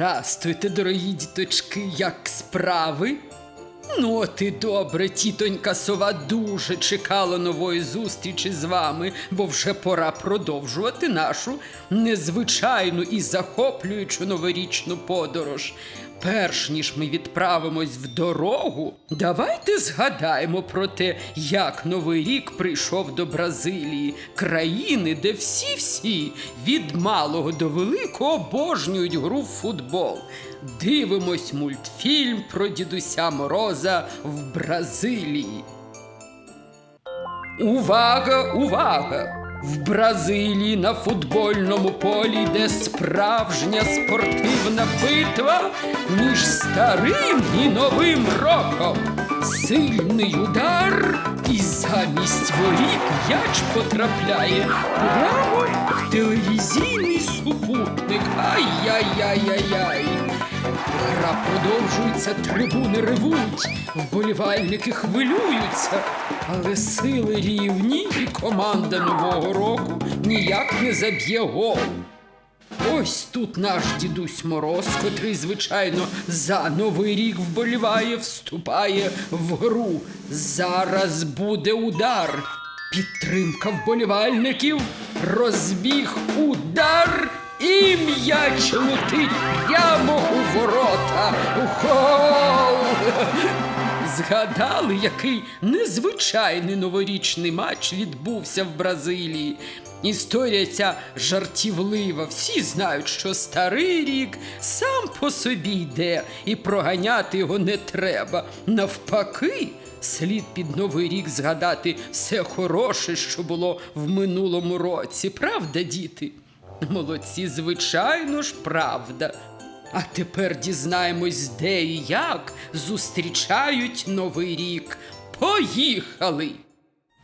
Здрастуйте, дорогі діточки, як справи? Ну, от і добре, тітонька сова дуже чекала нової зустрічі з вами, бо вже пора продовжувати нашу незвичайну і захоплюючу новорічну подорож. Перш ніж ми відправимось в дорогу, давайте згадаємо про те, як новий рік прийшов до Бразилії, країни, де всі-всі від малого до великого обожнюють гру в футбол. Дивимось мультфільм про дідуся Мороза в Бразилії. Увага, увага! В Бразилії на футбольному полі йде справжня спортивна битва між старим і новим роком. Сильний удар, і замість воріт м'яч потрапляє прямо в телевізійний супутник. Ай-яй-яй-яй-яй. Гра продовжується, трибуни ревуть, вболівальники хвилюються, але сили рівні і команда нового року ніяк не заб'є гол. Ось тут наш дідусь Мороз, котрий, звичайно, за новий рік вболіває, вступає в гру. Зараз буде удар. Підтримка вболівальників, розбіг, удар. І м'яч летить прямо у ворота. Гол! Згадали, який незвичайний новорічний матч відбувся в Бразилії. Історія ця жартівлива. Всі знають, що старий рік сам по собі йде, і проганяти його не треба. Навпаки, слід під новий рік згадати все хороше, що було в минулому році. Правда, діти? Молодці, звичайно ж, правда. А тепер дізнаємось, де і як зустрічають Новий рік. Поїхали!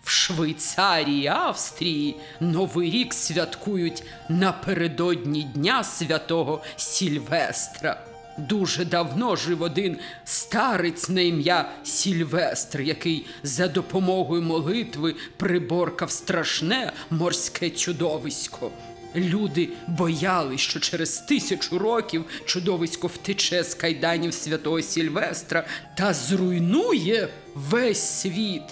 В Швейцарії Австрії Новий рік святкують напередодні Дня Святого Сільвестра. Дуже давно жив один старець на ім'я Сільвестр, який за допомогою молитви приборкав страшне морське чудовисько. Люди боялись, що через тисячу років чудовисько втече з кайданів святого Сільвестра та зруйнує весь світ.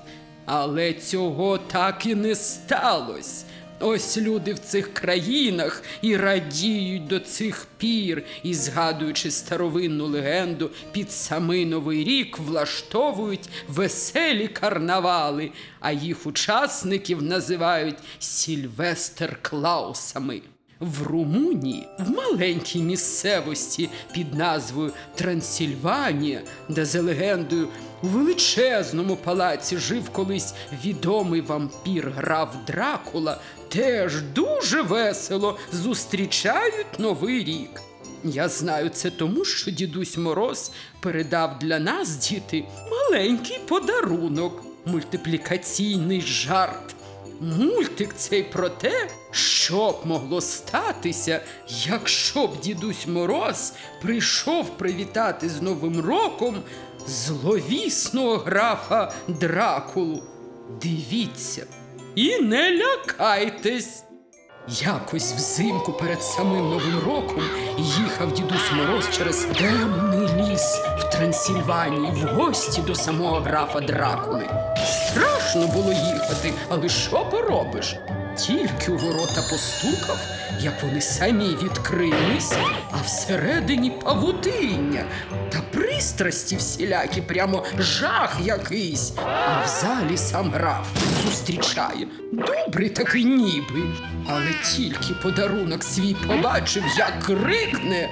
Але цього так і не сталося. Ось люди в цих країнах і радіють до цих пір, і, згадуючи старовинну легенду, під самий новий рік влаштовують веселі карнавали, а їх учасників називають Сільвестер Клаусами. В Румунії, в маленькій місцевості під назвою Трансильванія, де за легендою у величезному палаці жив колись відомий вампір граф Дракула, теж дуже весело зустрічають новий рік. Я знаю це тому, що дідусь Мороз передав для нас, діти, маленький подарунок, мультиплікаційний жарт. Мультик цей про те, що б могло статися, якщо б дідусь Мороз прийшов привітати з Новим роком зловісного графа Дракулу. Дивіться і не лякайтесь. Якось взимку перед самим Новим роком їхав дідусь Мороз через темний ліс в Трансильванії в гості до самого графа Дракули. Страшно було їхати, але що поробиш? Тільки у ворота постукав, як вони самі відкрились, а всередині павутиння та пристрасті всілякі, прямо жах якийсь. А в залі сам граф зустрічає. Добрий такий ніби. Але тільки подарунок свій побачив, як крикне.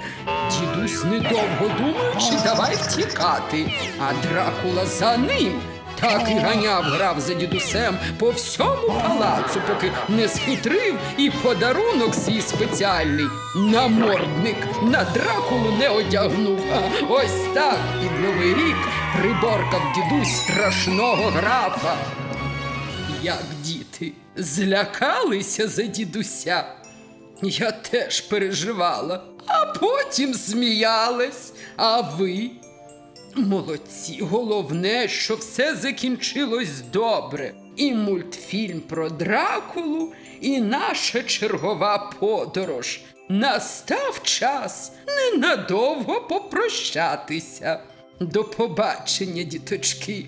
Дідусь, недовго думаючи, давай втікати. А Дракула за ним. Так і ганяв грав за дідусем по всьому палацу, поки не схитрив і подарунок свій спеціальний намордник на дракулу не одягнув. А ось так під новий рік приборкав дідусь страшного графа. Як діти злякалися за дідуся. Я теж переживала, а потім сміялась. А ви? Молодці, головне, що все закінчилось добре. І мультфільм про Дракулу, і наша чергова подорож. настав час ненадовго попрощатися. До побачення, діточки,